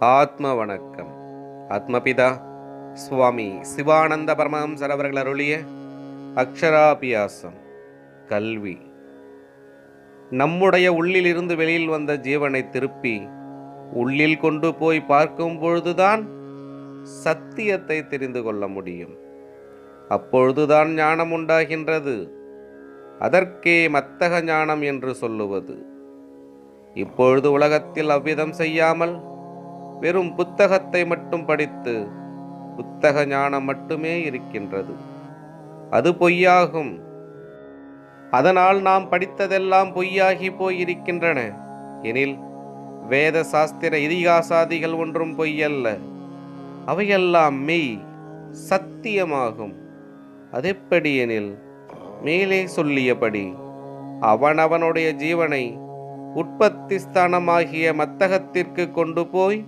ஆத்ம வணக்கம் ஆத்மபிதா சுவாமி சிவானந்த பரமஹம்சர் அவர்கள் அருளிய அக்ஷராபியாசம் கல்வி. நம்முடைய உள்ளிலிருந்து வெளியில் வந்த ஜீவனை திருப்பி உள்ளில் கொண்டு போய் பார்க்கும் பொழுதுதான் சத்தியத்தை தெரிந்து கொள்ள முடியும். அப்பொழுதுதான் ஞானம் உண்டாகின்றது. அதற்கே மத்தக ஞானம் என்று சொல்லுவது. இப்பொழுது உலகத்தில் அவ்விதம் செய்யாமல் வெறும் புத்தகத்தை மட்டும் படித்து புத்தக ஞானம் மட்டுமே இருக்கின்றது. அது பொய்யாகும். அதனால் நாம் படித்ததெல்லாம் பொய்யாகி போயிருக்கின்றன. எனில் வேத சாஸ்திர இதிகாசாதிகள் ஒன்றும் பொய்யல்ல. அவையெல்லாம் மெய் சத்தியமாகும். அதெப்படி எனில் மேலே சொல்லியபடி அவனவனுடைய ஜீவனை உற்பத்தி ஸ்தானமாகிய மத்தகத்திற்கு கொண்டு போய்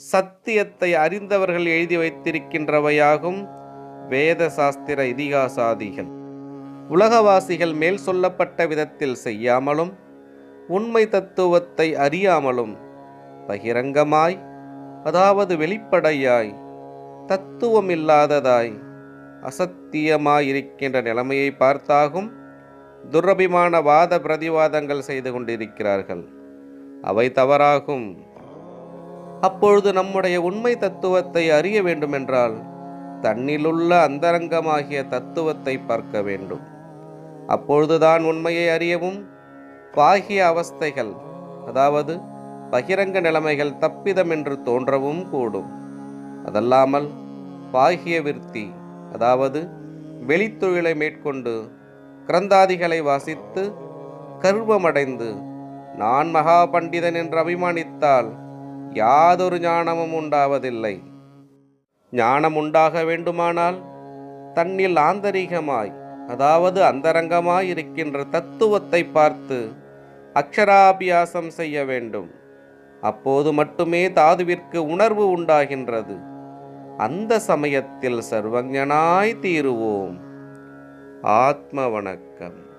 சத்தியத்தை அறிந்தவர்கள் எழுதி வைத்திருக்கின்றவையாகும் வேத சாஸ்திர இதிகாசாதிகள். உலகவாசிகள் மேல் சொல்லப்பட்ட விதத்தில் செய்யாமலும் உண்மை தத்துவத்தை அறியாமலும் பகிரங்கமாய் அதாவது வெளிப்படையாய் தத்துவமில்லாததாய் அசத்தியமாயிருக்கின்ற நிலைமையை பார்த்தாகும் துரபிமான வாத பிரதிவாதங்கள் செய்து கொண்டிருக்கிறார்கள். அவை தவறாகும். அப்பொழுது நம்முடைய உண்மை தத்துவத்தை அறிய வேண்டுமென்றால் தன்னிலுள்ள அந்தரங்கமாகிய தத்துவத்தை பார்க்க வேண்டும். அப்பொழுதுதான் உண்மையை அறியவும் பாகிய அவஸ்தைகள் அதாவது பகிரங்க நிலைமைகள் தப்பிதம் என்று தோன்றவும் கூடும். அதல்லாமல் பாகிய விருத்தி அதாவது வெளித்தொழிலை மேற்கொண்டு கிரந்தாதிகளை வாசித்து கர்வமடைந்து நான் மகா பண்டிதன் என்று அபிமானித்தால் யாதொரு ஞானமும் உண்டாவதில்லை. ஞானம் உண்டாக வேண்டுமானால் தன்னில் ஆந்தரிகமாய் அதாவது அந்தரங்கமாய் இருக்கின்ற தத்துவத்தை பார்த்து அக்ஷராபியாசம் செய்ய வேண்டும். அப்போது மட்டுமே தாதுவிற்கு உணர்வு உண்டாகின்றது. அந்த சமயத்தில் சர்வஞனாய் தீருவோம். ஆத்ம வணக்கம்.